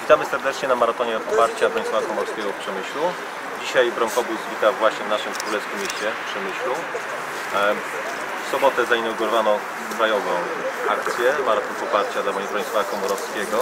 Witamy serdecznie na maratonie poparcia Bronisława Komorskiego w Przemyślu. Dzisiaj Bronkobus wita właśnie w naszym królewskim mieście Przemyślu. W sobotę zainaugurowano krajową akcję Maraton Poparcia dla Bronisława Komorowskiego.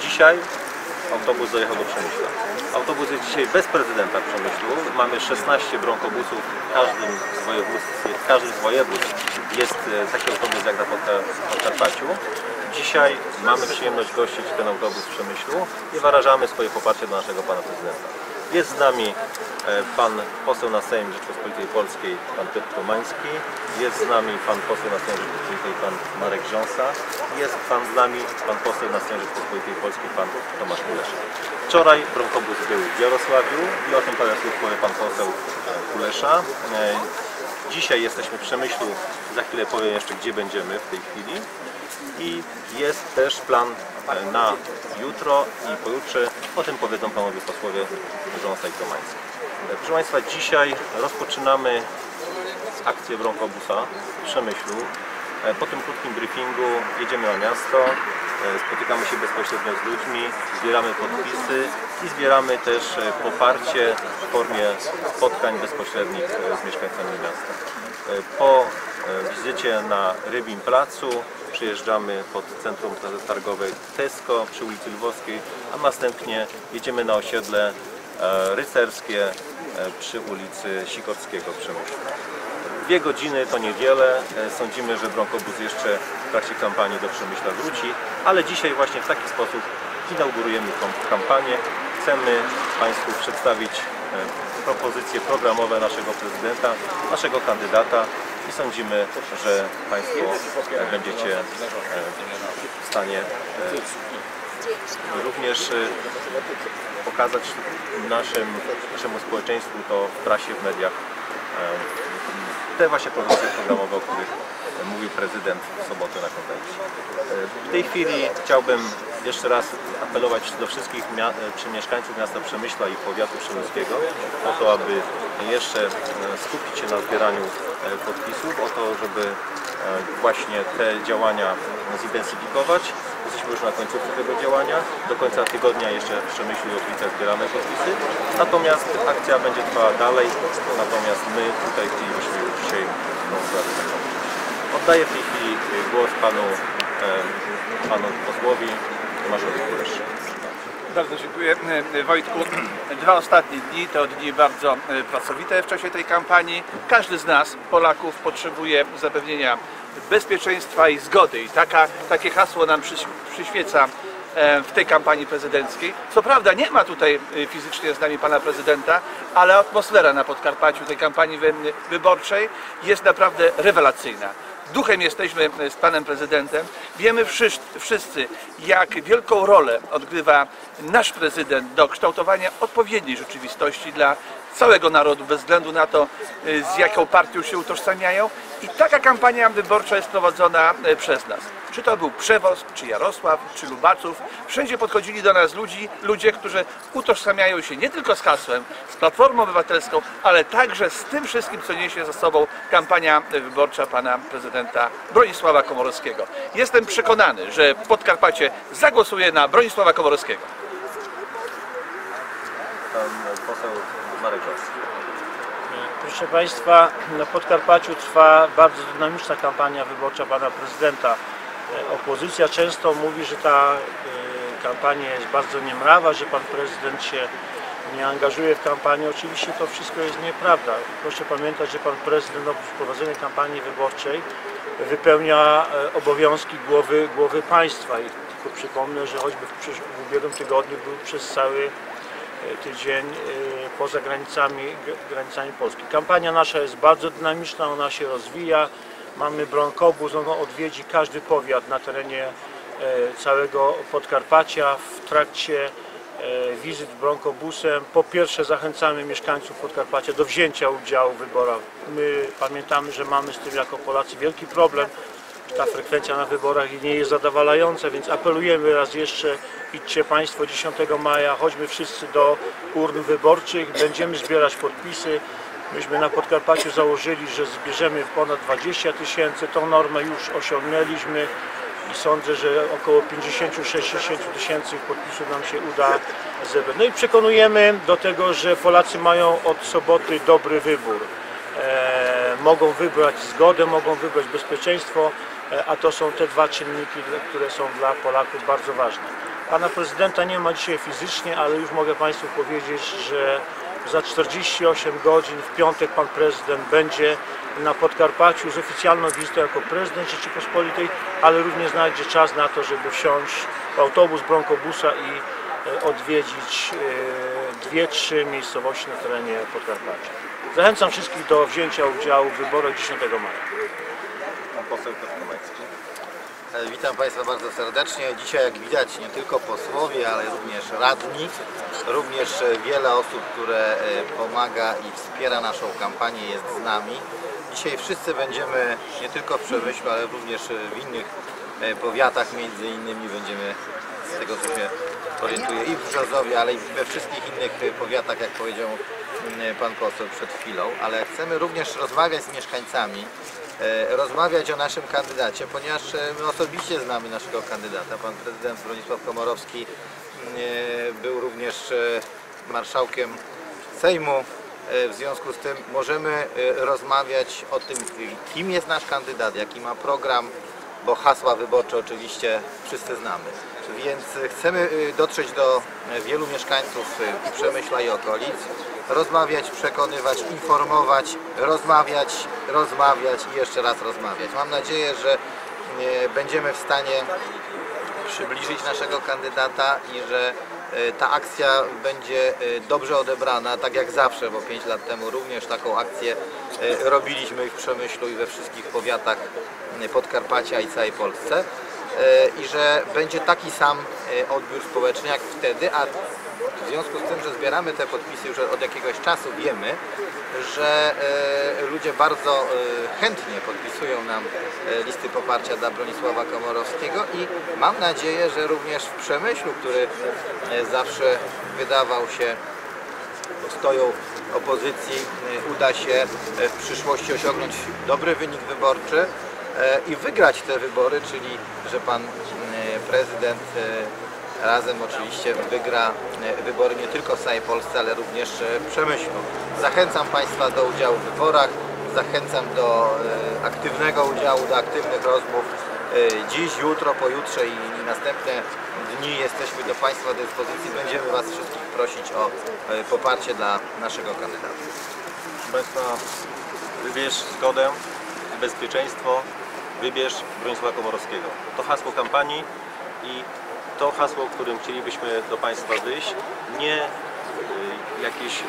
Dzisiaj autobus dojechał do Przemyśla. Autobus jest dzisiaj bez prezydenta Przemyślu. Mamy 16 bronkobusów w każdym z województw, w każdym z województw jest e, taki autobus jak na Podka- Podkarpaciu. Dzisiaj mamy przyjemność gościć ten autobus w Przemyślu i wyrażamy swoje poparcie do naszego pana prezydenta. Jest z nami e, pan poseł na Sejm Rzeczypospolitej Polskiej, pan Piotr Tomański. Jest z nami pan poseł na Sejm Rzeczypospolitej, pan Marek Rząsa. Jest pan z nami pan poseł na Sejm Rzeczypospolitej Polskiej, pan Tomasz Kulesza. Wczoraj bronkobus był w Jarosławiu i o tym parę słów powie pan poseł e, Kulesza. E, Dzisiaj jesteśmy w Przemyślu, za chwilę powiem jeszcze gdzie będziemy w tej chwili. I jest też plan na jutro i pojutrze. O tym powiedzą panowie posłowie Rząsa i Tomański. Proszę Państwa, dzisiaj rozpoczynamy akcję Bronkobusa w Przemyślu. E, Po tym krótkim briefingu jedziemy na miasto, e, spotykamy się bezpośrednio z ludźmi, zbieramy podpisy i zbieramy też e, poparcie w formie spotkań bezpośrednich z mieszkańcami miasta. Po wizycie na Rybim Placu przyjeżdżamy pod centrum targowe Tesco przy ulicy Lwowskiej, a następnie jedziemy na osiedle e, rycerskie e, przy ulicy Sikorskiego w Przemyślu. Dwie godziny to niewiele. Sądzimy, że Bronkobus jeszcze w trakcie kampanii do Przemyśla wróci, ale dzisiaj właśnie w taki sposób inaugurujemy tą kampanię. Chcemy Państwu przedstawić e, propozycje programowe naszego prezydenta, naszego kandydata i sądzimy, że Państwo będziecie e, w stanie e, również e, pokazać naszym, naszemu społeczeństwu to w prasie, w mediach te właśnie propozycje programowe, o których mówił prezydent w sobotę na konwencji. W tej chwili chciałbym jeszcze raz apelować do wszystkich mieszkańców miasta Przemyśla i powiatu przemyskiego o to, aby jeszcze e, skupić się na zbieraniu e, podpisów, o to, żeby e, właśnie te działania zintensyfikować. Jesteśmy już na końcówce tego działania. Do końca tygodnia jeszcze w Przemyślu i Oświcach zbieramy podpisy. Natomiast akcja będzie trwała dalej. Natomiast my tutaj chcielibyśmy już dzisiaj tą sprawę zakończyć. Oddaję w tej chwili y, głos panu, e, panu posłowi Tomaszowi Kuleszu. Bardzo dziękuję e, Wojtku. Dwa ostatnie dni to dni bardzo e, pracowite w czasie tej kampanii. Każdy z nas, Polaków, potrzebuje zapewnienia bezpieczeństwa i zgody. I taka, takie hasło nam przyś- przyświeca e, w tej kampanii prezydenckiej. Co prawda nie ma tutaj e, fizycznie z nami pana prezydenta, ale atmosfera na Podkarpaciu tej kampanii wy- wyborczej jest naprawdę rewelacyjna duchem jesteśmy z panem prezydentem. Wiemy wszyscy, jak wielką rolę odgrywa nasz prezydent do kształtowania odpowiedniej rzeczywistości dla całego narodu, bez względu na to, y, z jaką partią się utożsamiają. I taka kampania wyborcza jest prowadzona y, przez nas. Czy to był Przewoz, czy Jarosław, czy Lubaców. Wszędzie podchodzili do nas ludzi, ludzie, którzy utożsamiają się nie tylko z hasłem, z Platformą Obywatelską, ale także z tym wszystkim, co niesie za sobą kampania wyborcza pana prezydenta Bronisława Komorowskiego. Jestem przekonany, że Podkarpacie zagłosuje na Bronisława Komorowskiego. Pan poseł Marek. Proszę Państwa, na Podkarpaciu trwa bardzo dynamiczna kampania wyborcza Pana Prezydenta. E, Opozycja często mówi, że ta e, kampania jest bardzo niemrawa, że Pan Prezydent się nie angażuje w kampanię. Oczywiście to wszystko jest nieprawda. Proszę pamiętać, że Pan Prezydent oprócz prowadzenia kampanii wyborczej wypełnia e, obowiązki głowy, głowy państwa. I tylko przypomnę, że choćby w, w ubiegłym tygodniu był przez cały e, tydzień e, poza granicami, granicami Polski. Kampania nasza jest bardzo dynamiczna, ona się rozwija. Mamy bronkobus, on odwiedzi każdy powiat na terenie całego Podkarpacia. W trakcie wizyt bronkobusem po pierwsze zachęcamy mieszkańców Podkarpacia do wzięcia udziału w wyborach. My pamiętamy, że mamy z tym jako Polacy wielki problem ta frekwencja na wyborach nie jest zadowalająca, więc apelujemy raz jeszcze, idźcie Państwo 10 maja, chodźmy wszyscy do urn wyborczych, będziemy zbierać podpisy. Myśmy na Podkarpaciu założyli, że zbierzemy ponad 20 tysięcy. Tą normę już osiągnęliśmy i sądzę, że około 50-60 tysięcy podpisów nam się uda zebrać. No i przekonujemy do tego, że Polacy mają od soboty dobry wybór. E, mogą wybrać zgodę, mogą wybrać bezpieczeństwo, e, a to są te dwa czynniki, które są dla Polaków bardzo ważne. Pana prezydenta nie ma dzisiaj fizycznie, ale już mogę Państwu powiedzieć, że za 48 godzin w piątek pan prezydent będzie na Podkarpaciu z oficjalną wizytą jako prezydent Rzeczypospolitej, ale również znajdzie czas na to, żeby wsiąść w autobus Bronkobusa i e, odwiedzić e, dwie, trzy miejscowości na terenie Podkarpacia. Zachęcam wszystkich do wzięcia udziału w wyborach 10 maja. Pan poseł. E, Witam Państwa bardzo serdecznie. Dzisiaj jak widać nie tylko posłowie, ale również radni, również e, wiele osób, które e, pomaga i wspiera naszą kampanię jest z nami. Dzisiaj wszyscy będziemy nie tylko w Przemyślu, ale również e, w innych e, powiatach między innymi będziemy z tego co się orientuję i w Brzozowie, ale i we wszystkich innych e, powiatach, jak powiedział mm, Pan poseł przed chwilą, ale chcemy również rozmawiać z mieszkańcami, e, rozmawiać o naszym kandydacie, ponieważ e, my osobiście znamy naszego kandydata. Pan prezydent Bronisław Komorowski e, był również e, marszałkiem Sejmu. E, W związku z tym możemy e, rozmawiać o tym, kim jest nasz kandydat, jaki ma program, bo hasła wyborcze oczywiście wszyscy znamy. Więc chcemy e, dotrzeć do e, wielu mieszkańców i Przemyśla i okolic, rozmawiać, przekonywać, informować, rozmawiać, rozmawiać i jeszcze raz rozmawiać. Mam nadzieję, że będziemy w stanie przybliżyć naszego kandydata i że ta akcja będzie dobrze odebrana, tak jak zawsze, bo 5 lat temu również taką akcję robiliśmy w Przemyślu i we wszystkich powiatach e, Podkarpacia i całej Polsce e, i że będzie taki sam e, odbiór społeczny jak wtedy, a w związku z tym, że zbieramy te podpisy już od jakiegoś czasu, wiemy, że e, ludzie bardzo chętnie podpisują nam listy poparcia dla Bronisława Komorowskiego i mam nadzieję, że również w Przemyślu, który zawsze wydawał się stoją opozycji, uda się w przyszłości osiągnąć dobry wynik wyborczy i wygrać te wybory, czyli że pan e, prezydent e, razem oczywiście wygra e, wybory nie tylko w całej Polsce, ale również e, w Przemyślu. Zachęcam Państwa do udziału w wyborach, zachęcam do e, aktywnego udziału, do aktywnych rozmów. E, Dziś, jutro, pojutrze i następne dni jesteśmy do Państwa dyspozycji. Będziemy Was wszystkich prosić o e, poparcie dla naszego kandydata. Proszę Państwa, wybierz zgodę, bezpieczeństwo, wybierz Bronisława Komorowskiego. To hasło kampanii i to hasło, którym chcielibyśmy do Państwa wyjść, nie y, jakieś y,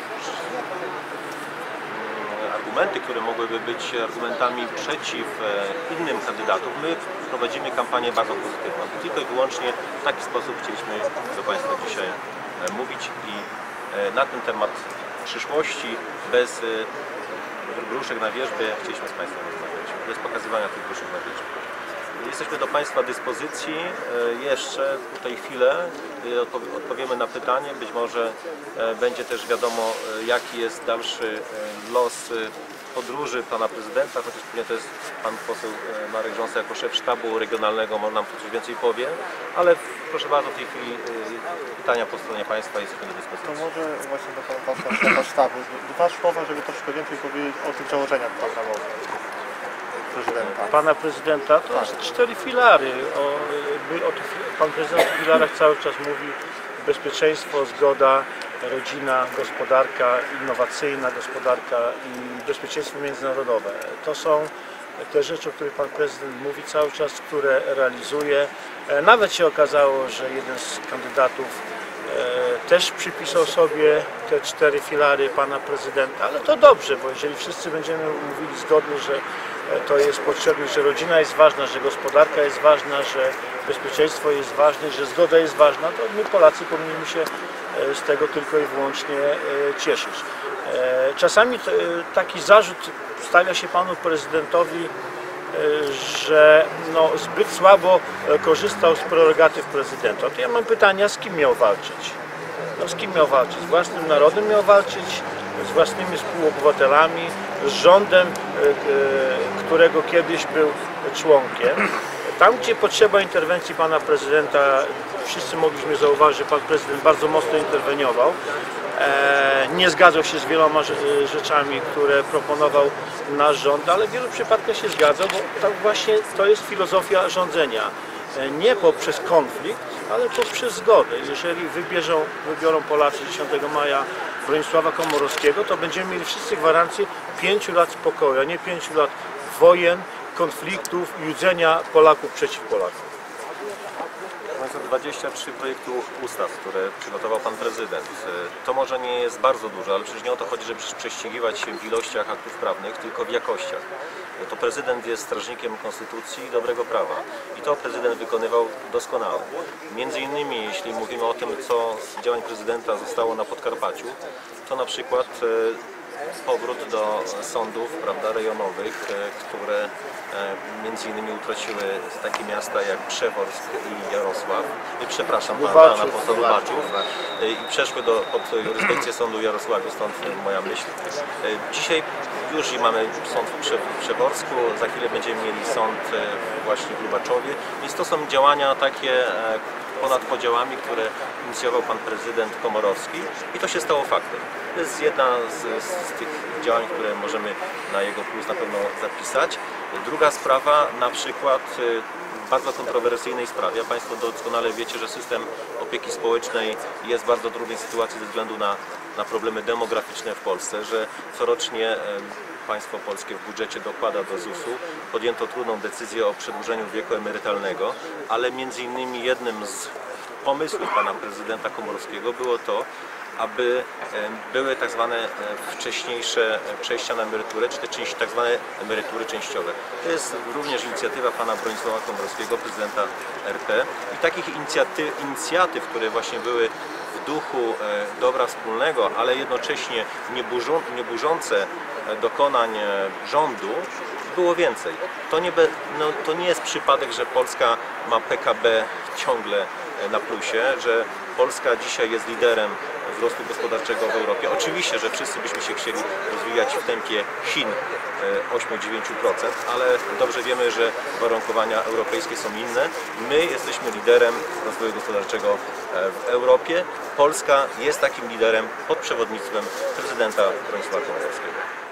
argumenty, które mogłyby być argumentami przeciw e, innym kandydatom. My prowadzimy kampanię bardzo pozytywną. Tylko i wyłącznie w taki sposób chcieliśmy do Państwa dzisiaj e, mówić i e, na ten temat przyszłości bez gruszek na wierzbie chcieliśmy z Państwem rozmawiać, bez pokazywania tych gruszek na wierzbie. Jesteśmy do Państwa dyspozycji. E, Jeszcze tutaj chwilę e, odpow- odpowiemy na pytanie. Być może e, będzie też wiadomo, jaki jest dalszy los podróży Pana Prezydenta, chociaż pewnie to jest Pan poseł e, Marek Rząsa jako szef sztabu regionalnego, może nam coś więcej powie. Ale proszę bardzo, w tej chwili e, pytania po stronie Państwa jesteśmy do To dyspozycji. może właśnie do pana posła szefa sztabu. Dwa słowa, żeby troszkę więcej powiedzieć o tych założeniach programowych prezydenta. Pana prezydenta to jest cztery filary. O, by, o pan prezydent o tych filarach cały czas mówi bezpieczeństwo, zgoda, rodzina, gospodarka innowacyjna, gospodarka i bezpieczeństwo międzynarodowe. To są te rzeczy, o których pan prezydent mówi cały czas, które realizuje. E, Nawet się okazało, że jeden z kandydatów e, też przypisał sobie te cztery filary pana prezydenta, ale to dobrze, bo jeżeli wszyscy będziemy mówili zgodnie, że e, to jest potrzebne, że rodzina jest ważna, że gospodarka jest ważna, że bezpieczeństwo jest ważne, że zgoda jest ważna, to my Polacy powinniśmy się e, z tego tylko i wyłącznie e, cieszyć. E, Czasami taki zarzut stawia się panu prezydentowi że no, zbyt słabo korzystał z prerogatyw prezydenta. To ja mam pytanie, a z kim miał walczyć? No, z kim miał walczyć? Z własnym narodem miał walczyć? z własnymi współobywatelami, z rządem, którego kiedyś był członkiem. Tam, gdzie potrzeba interwencji pana prezydenta, wszyscy mogliśmy zauważyć, że pan prezydent bardzo mocno interweniował. E, Nie zgadzał się z wieloma rze- rzeczami, które proponował nasz rząd, ale w wielu przypadkach się zgadzał, bo tak właśnie to jest filozofia rządzenia. E, Nie poprzez konflikt, ale poprzez zgodę. Jeżeli wybierzą, wybiorą Polacy 10 maja Bronisława Komorowskiego, to będziemy mieli wszyscy gwarancję pięciu lat spokoju, a nie pięciu lat wojen, konfliktów i judzenia Polaków przeciw Polakom. Państwo, 23 projekty ustaw, które przygotował Pan Prezydent. To może nie jest bardzo dużo, ale przecież nie o to chodzi, żeby prześcigiwać się w ilościach aktów prawnych, tylko w jakościach. To prezydent jest strażnikiem konstytucji i dobrego prawa. I to prezydent wykonywał doskonale. Między innymi, jeśli mówimy o tym, co z działań prezydenta zostało na Podkarpaciu, to na przykład e, powrót do sądów prawda, rejonowych, e, które e, między innymi utraciły takie miasta jak Przeworsk i Jarosław, e, przepraszam Lubaczów. pana posła Lubaczów i przeszły do, pod jurysdykcję sądu Jarosławiu, stąd moja myśl. Dzisiaj już i mamy sąd w Prze- w Przeworsku, za chwilę będziemy mieli sąd właśnie w Lubaczowie, więc to są działania takie ponad podziałami, które inicjował pan prezydent Komorowski i to się stało faktem. To jest jedna z, z tych działań, które możemy na jego plus na pewno zapisać. Druga sprawa, na przykład y, bardzo kontrowersyjnej sprawie. a Państwo doskonale wiecie, że system opieki społecznej jest w bardzo trudnej sytuacji ze względu na, na problemy demograficzne w Polsce, że corocznie państwo polskie w budżecie dokłada do ZUS-u. Podjęto trudną decyzję o przedłużeniu wieku emerytalnego, ale między innymi jednym z pomysłów pana prezydenta Komorowskiego było to, aby em, były tak zwane e, wcześniejsze e, przejścia na emeryturę, czy też tak zwane emerytury częściowe. To jest również inicjatywa pana Bronisława Komorowskiego, prezydenta RP i takich inicjatyw, inicjatyw które właśnie były w duchu e, dobra wspólnego, ale jednocześnie nie, e, dokonań e, rządu, było więcej. To nie, be, no, to nie jest przypadek, że Polska ma PKB ciągle e, na plusie, że Polska dzisiaj jest liderem wzrostu gospodarczego w Europie. Oczywiście, że wszyscy byśmy się chcieli rozwijać w tempie Chin e, 8-9%, ale dobrze wiemy, że warunkowania europejskie są inne. My jesteśmy liderem rozwoju gospodarczego e, w Europie. Polska jest takim liderem pod przewodnictwem prezydenta Bronisława Komorowskiego.